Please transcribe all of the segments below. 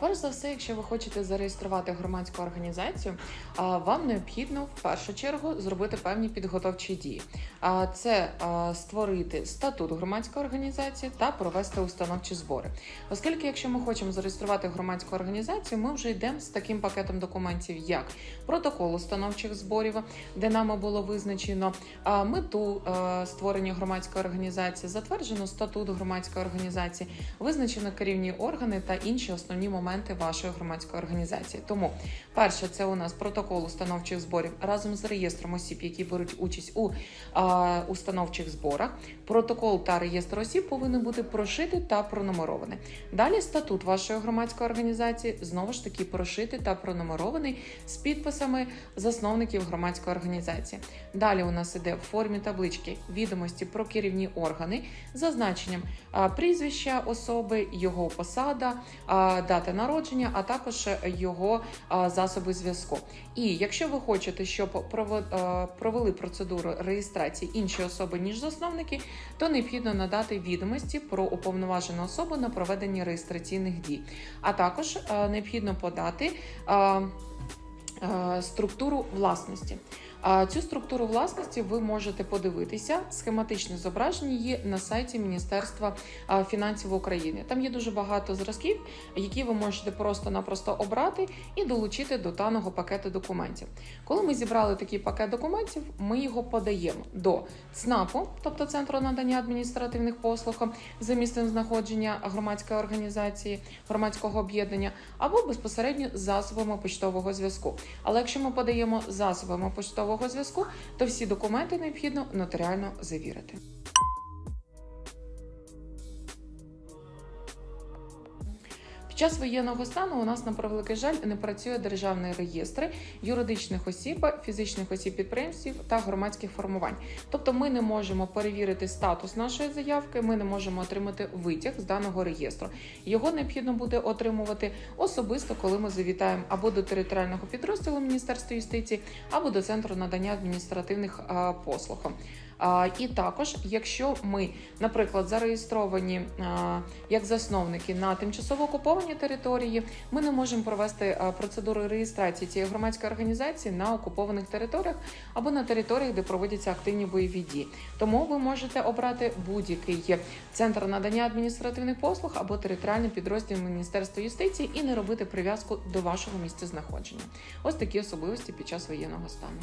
Перш за все, якщо ви хочете зареєструвати громадську організацію, вам необхідно в першу чергу зробити певні підготовчі дії. Це створити статут громадської організації та провести установчі збори. Оскільки, якщо ми хочемо зареєструвати громадську організацію, ми вже йдемо з таким пакетом документів, як протокол установчих зборів, де нами було визначено мету створення громадської організації, затверджено статут громадської організації, визначено керівні органи та інші основні моменти вашої громадської організації. Тому перше, це у нас протокол установчих зборів разом з реєстром осіб, які беруть участь у установчих зборах. Протокол та реєстр осіб повинні бути прошити та пронумеровані. Далі статут вашої громадської організації знову ж таки прошити та пронумерований з підписами засновників громадської організації. Далі у нас іде в формі таблички відомості про керівні органи зазначенням прізвища особи, його посада, а, дата народження, а також його засоби зв'язку. І якщо ви хочете, щоб провели процедуру реєстрації інші особи ніж засновники, то необхідно надати відомості про уповноважену особу на проведення реєстраційних дій, а також необхідно подати. е, Структуру власності. Цю структуру власності ви можете подивитися. Схематичне зображення є на сайті Міністерства фінансів України. Там є дуже багато зразків, які ви можете просто-напросто обрати і долучити до даного пакету документів. Коли ми зібрали такий пакет документів, ми його подаємо до ЦНАПу, тобто Центру надання адміністративних послуг за місцем знаходження громадської організації, громадського об'єднання, або безпосередньо засобами почтового зв'язку. Але якщо ми подаємо засобами почтового зв'язку, то всі документи необхідно нотаріально завірити. Час воєнного стану у нас на превеликий жаль не працює державний реєстр юридичних осіб, фізичних осіб підприємців та громадських формувань. Тобто, ми не можемо перевірити статус нашої заявки, ми не можемо отримати витяг з даного реєстру. Його необхідно буде отримувати особисто, коли ми завітаємо або до територіального підрозділу Міністерства юстиції, або до центру надання адміністративних послуг. І також, якщо ми, наприклад, зареєстровані як засновники на тимчасово окупованій території, ми не можемо провести процедуру реєстрації цієї громадської організації на окупованих територіях або на територіях, де проводяться активні бойові дії. Тому ви можете обрати будь-який центр надання адміністративних послуг або територіальний підрозділ Міністерства юстиції і не робити прив'язку до вашого місця знаходження. Ось такі особливості під час воєнного стану.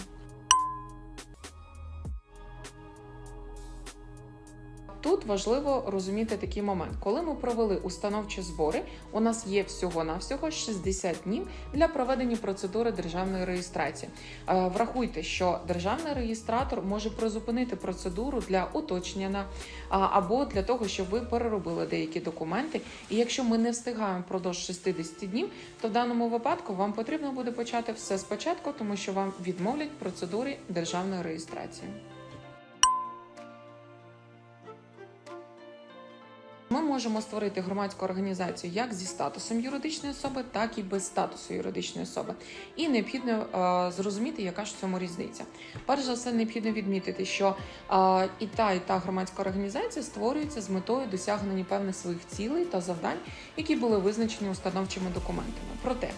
Тут важливо розуміти такий момент, коли ми провели установчі збори, у нас є всього-навсього 60 днів для проведення процедури державної реєстрації. Е, Врахуйте, що державний реєстратор може призупинити процедуру для уточнення або для того, щоб ви переробили деякі документи. І якщо ми не встигаємо впродовж 60 днів, то в даному випадку вам потрібно буде почати все спочатку, тому що вам відмовлять в процедурі державної реєстрації. Ми можемо створити громадську організацію як зі статусом юридичної особи, так і без статусу юридичної особи. І необхідно е, зрозуміти, яка ж в цьому різниця. Перш за все, необхідно відмітити, що е, і та, і та громадська організація створюється з метою досягнення певних своїх цілей та завдань, які були визначені установчими документами. Проте,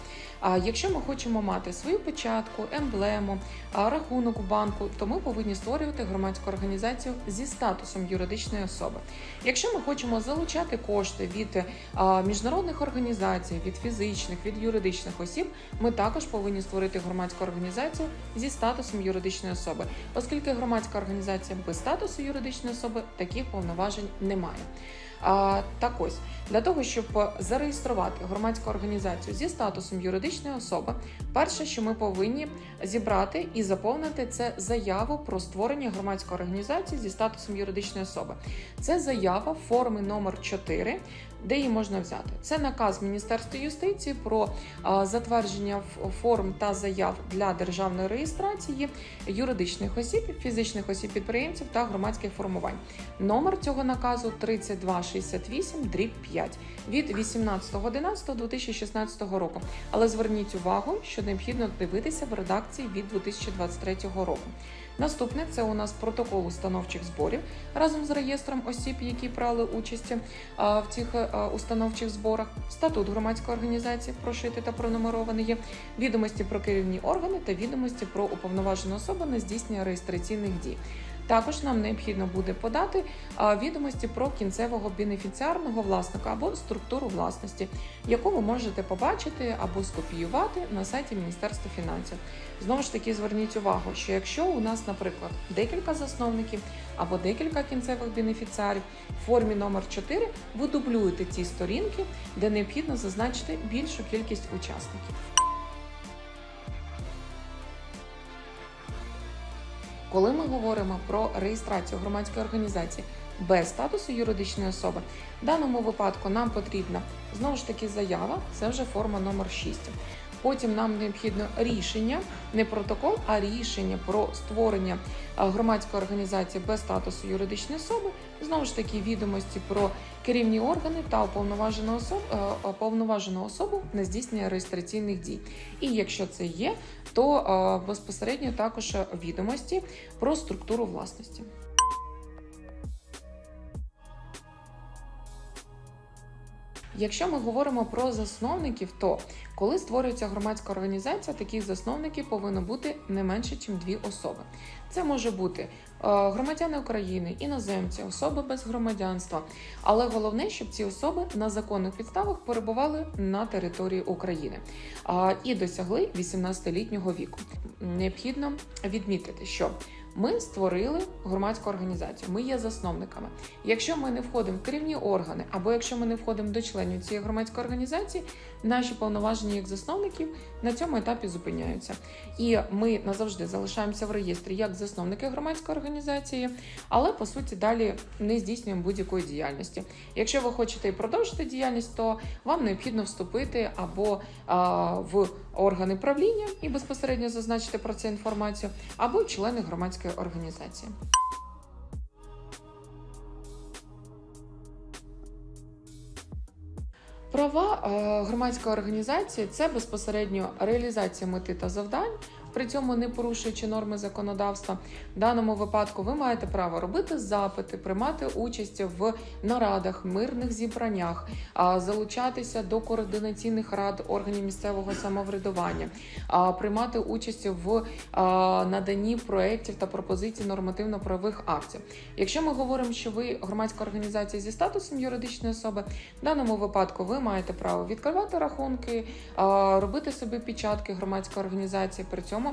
а якщо ми хочемо мати свою печатку, емблему, рахунок у банку, то ми повинні створювати громадську організацію зі статусом юридичної особи. Якщо ми хочемо залучати кошти від міжнародних організацій, від фізичних, від юридичних осіб, ми також повинні створити громадську організацію зі статусом юридичної особи, оскільки громадська організація без статусу юридичної особи таких повноважень не має. А, так ось для того, щоб зареєструвати громадську організацію зі статусом юридичної особи, перше, що ми повинні зібрати і заповнити, це заяву про створення громадської організації зі статусом юридичної особи. Це заява в формі номер 4, де її можна взяти. Це наказ Міністерства юстиції про затвердження форм та заяв для державної реєстрації юридичних осіб, фізичних осіб підприємців та громадських формувань. Номер цього наказу 3268 дріб 5 від 18.11.2016 року. Але зверніть увагу, що необхідно дивитися в редакції від 2023 року. Наступне це у нас протокол установчих зборів разом з реєстром осіб, які брали участь в цих установчих зборах, статут громадської організації, прошитий та пронумерований є, відомості про керівні органи та відомості про уповноважену особу на здійснення реєстраційних дій. Також нам необхідно буде подати відомості про кінцевого бенефіціарного власника або структуру власності, яку ви можете побачити або скопіювати на сайті Міністерства фінансів. Знову ж таки, зверніть увагу, що якщо у нас, наприклад, декілька засновників або декілька кінцевих бенефіціарів в формі номер 4 ви дублюєте ті сторінки, де необхідно зазначити більшу кількість учасників. Коли ми говоримо про реєстрацію громадської організації без статусу юридичної особи, в даному випадку нам потрібна знову ж таки заява, це вже форма номер 6. Потім нам необхідно рішення, не протокол, а рішення про створення громадської організації без статусу юридичної особи. Знову ж таки, відомості про керівні органи та уповноважену особу, уповноважену особу на здійснення реєстраційних дій. І якщо це є, то безпосередньо також відомості про структуру власності. Якщо ми говоримо про засновників, то коли створюється громадська організація, таких засновників повинно бути не менше, ніж дві особи. Це може бути е, громадяни України, іноземці, особи без громадянства. Але головне, щоб ці особи на законних підставах перебували на території України і досягли 18-літнього віку. Необхідно відмітити, що ми створили громадську організацію, ми є засновниками. Якщо ми не входимо в керівні органи, або якщо ми не входимо до членів цієї громадської організації, наші повноваження як засновників на цьому етапі зупиняються. І ми назавжди залишаємося в реєстрі як засновники громадської організації, але по суті далі не здійснюємо будь-якої діяльності. Якщо ви хочете продовжити діяльність, то вам необхідно вступити або а, в органи правління і безпосередньо зазначити про це інформацію, або члени громадської організації. Права е, громадської організації це безпосередньо реалізація мети та завдань. При цьому не порушуючи норми законодавства, в даному випадку ви маєте право робити запити, приймати участь в нарадах, мирних зібраннях, залучатися до координаційних рад органів місцевого самоврядування, приймати участь в наданні проєктів та пропозицій нормативно-правових актів. Якщо ми говоримо, що ви громадська організація зі статусом юридичної особи, в даному випадку ви маєте право відкривати рахунки, робити собі печатки громадської організації. При цьому,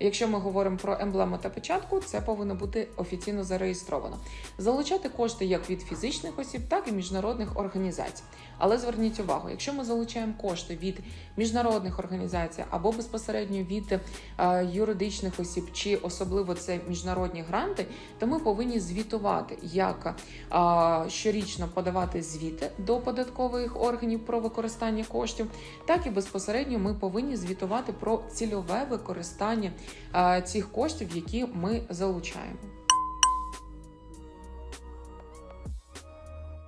якщо ми говоримо про емблему та печатку, це повинно бути офіційно зареєстровано. Залучати кошти як від фізичних осіб, так і міжнародних організацій. Але зверніть увагу, якщо ми залучаємо кошти від міжнародних організацій або безпосередньо від е, юридичних осіб, чи особливо це міжнародні гранти, то ми повинні звітувати, як е, щорічно подавати звіти до податкових органів про використання коштів, так і безпосередньо ми повинні звітувати про цільове використання е, цих коштів, які ми залучаємо.